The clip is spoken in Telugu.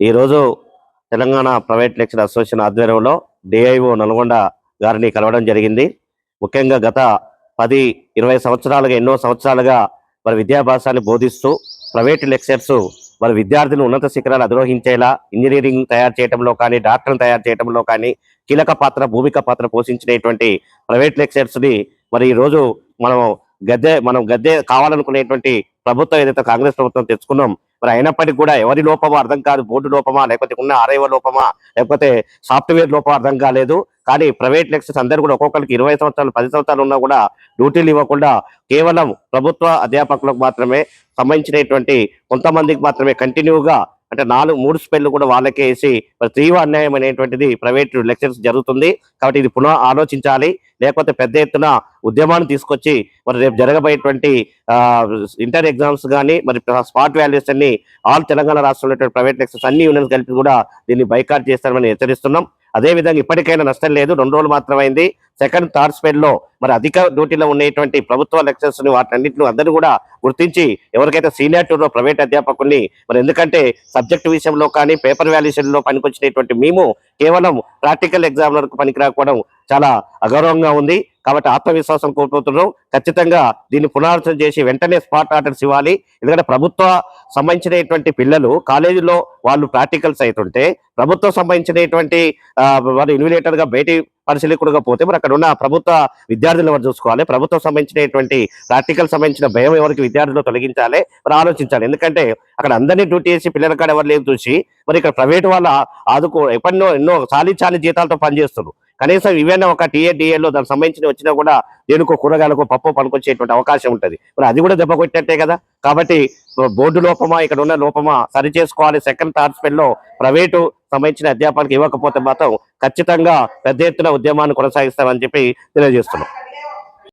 ఈరోజు తెలంగాణ ప్రైవేట్ లెక్చర్ అసోసియేషన్ ఆధ్వర్యంలో డిఐఓ నల్గొండ గారిని కలవడం జరిగింది. ముఖ్యంగా గత పది ఇరవై సంవత్సరాలుగా ఎన్నో సంవత్సరాలుగా మరి విద్యాభ్యాసాన్ని బోధిస్తూ ప్రైవేట్ లెక్చర్స్ మరి విద్యార్థులు ఉన్నత శిఖరాలు అధిరోహించేలా ఇంజనీరింగ్ తయారు చేయడంలో కానీ డాక్టర్ని తయారు చేయడంలో కానీ కీలక పాత్ర భూమిక పాత్ర పోషించినటువంటి ప్రైవేట్ లెక్చర్స్ని మరి ఈరోజు మనం గద్దె మనం గద్దె కావాలనుకునేటువంటి ప్రభుత్వం ఏదైతే కాంగ్రెస్ ప్రభుత్వం తెచ్చుకున్నాం మరి అయినప్పటికీ కూడా ఎవరి లోపమో అర్థం కాదు బోర్డు లోపమా లేకపోతే ఉన్న ఆర్ఐఓ లోపమా లేకపోతే సాఫ్ట్వేర్ లోపం అర్థం కాలేదు. కానీ ప్రైవేట్ లెక్చర్స్ అందరూ కూడా ఒక్కొక్కరికి ఇరవై సంవత్సరాలు పది సంవత్సరాలు ఉన్నా కూడా డ్యూటీలు ఇవ్వకుండా కేవలం ప్రభుత్వ అధ్యాపకులకు మాత్రమే సంబంధించినటువంటి కొంతమందికి మాత్రమే కంటిన్యూగా అంటే నాలుగు మూడు స్పెల్లు కూడా వాళ్ళకే వేసి మరి తీవ్ర అన్యాయం అనేటువంటిది ప్రైవేట్ లెక్చర్స్ జరుగుతుంది. కాబట్టి ఇది పునః ఆలోచించాలి. లేకపోతే పెద్ద ఎత్తున ఉద్యమాన్ని తీసుకొచ్చి మరి రేపు జరగబోయేటువంటి ఇంటర్ ఎగ్జామ్స్ కానీ మరి స్పాట్ వాల్యూస్ అన్ని ఆల్ తెలంగాణ రాష్ట్రంలో ఉన్నటువంటి ప్రైవేట్ లెక్చర్స్ అన్ని యూనియన్స్ కలిపి కూడా దీన్ని బైకాట్ చేస్తారని హెచ్చరిస్తున్నాం. అదే విధంగా ఇప్పటికైనా నష్టం లేదు. రెండు రోజులు మాత్రమైంది. సెకండ్ థర్డ్ స్పెల్లో మరి అధిక డ్యూటీలో ఉన్నటువంటి ప్రభుత్వ లెక్చర్స్ని వాటన్నిటిని అందరూ కూడా గుర్తించి ఎవరికైతే సీనియర్ టూర్లో ప్రైవేట్ అధ్యాపకుల్ని మరి ఎందుకంటే సబ్జెక్ట్ విషయంలో కానీ పేపర్ వాల్యుయేషన్లో పనికొచ్చినటువంటి మేము కేవలం ప్రాక్టికల్ ఎగ్జామ్లకు పనికి రాకపోవడం చాలా అగౌరవంగా ఉంది. కాబట్టి ఆత్మవిశ్వాసం కోల్పోతున్నాం. ఖచ్చితంగా దీన్ని పునరాలోచన చేసి వెంటనే స్పాట్ ఆర్డర్స్ ఇవ్వాలి. ఎందుకంటే ప్రభుత్వ సంబంధించినటువంటి పిల్లలు కాలేజీలో వాళ్ళు ప్రాక్టికల్స్ అవుతుంటే ప్రభుత్వం సంబంధించినటువంటి వారు ఇన్విలేటర్గా బయటి పరిశీలకుడుగా పోతే మరి అక్కడ ఉన్న ప్రభుత్వ విద్యార్థులను ఎవరు చూసుకోవాలి? ప్రభుత్వం సంబంధించినటువంటి ప్రాక్టికల్ సంబంధించిన భయం ఎవరికి విద్యార్థులు తొలగించాలి? మరి ఆలోచించాలి. ఎందుకంటే అక్కడ అందరినీ డ్యూటీ చేసి పిల్లల కాడ ఎవరు లేదు చూసి మరి ఇక్కడ ప్రైవేట్ వాళ్ళ ఆదుకో ఎప్పటినో ఎన్నో చాలీ చాలీ జీతాలతో పనిచేస్తున్నారు. కనీసం ఇవన్నీ ఒక టీఏడిఏలో దానికి సంబంధించిన వచ్చినా కూడా దేనికో కూరగాయలకు పప్పు పనికొచ్చేటువంటి అవకాశం ఉంటుంది. మరి అది కూడా దెబ్బ కొట్టినట్టే కదా? కాబట్టి బోర్డు లోపమా ఇక్కడ ఉన్న లోపమా సరి చేసుకోవాలి. సెకండ్ థర్డ్ స్పెల్లో ప్రైవేటు సంబంధించిన అధ్యాపకులకు ఇవ్వకపోతే మాత్రం ఖచ్చితంగా పెద్ద ఎత్తున ఉద్యమాన్ని కొనసాగిస్తామని చెప్పి తెలియజేస్తున్నాం.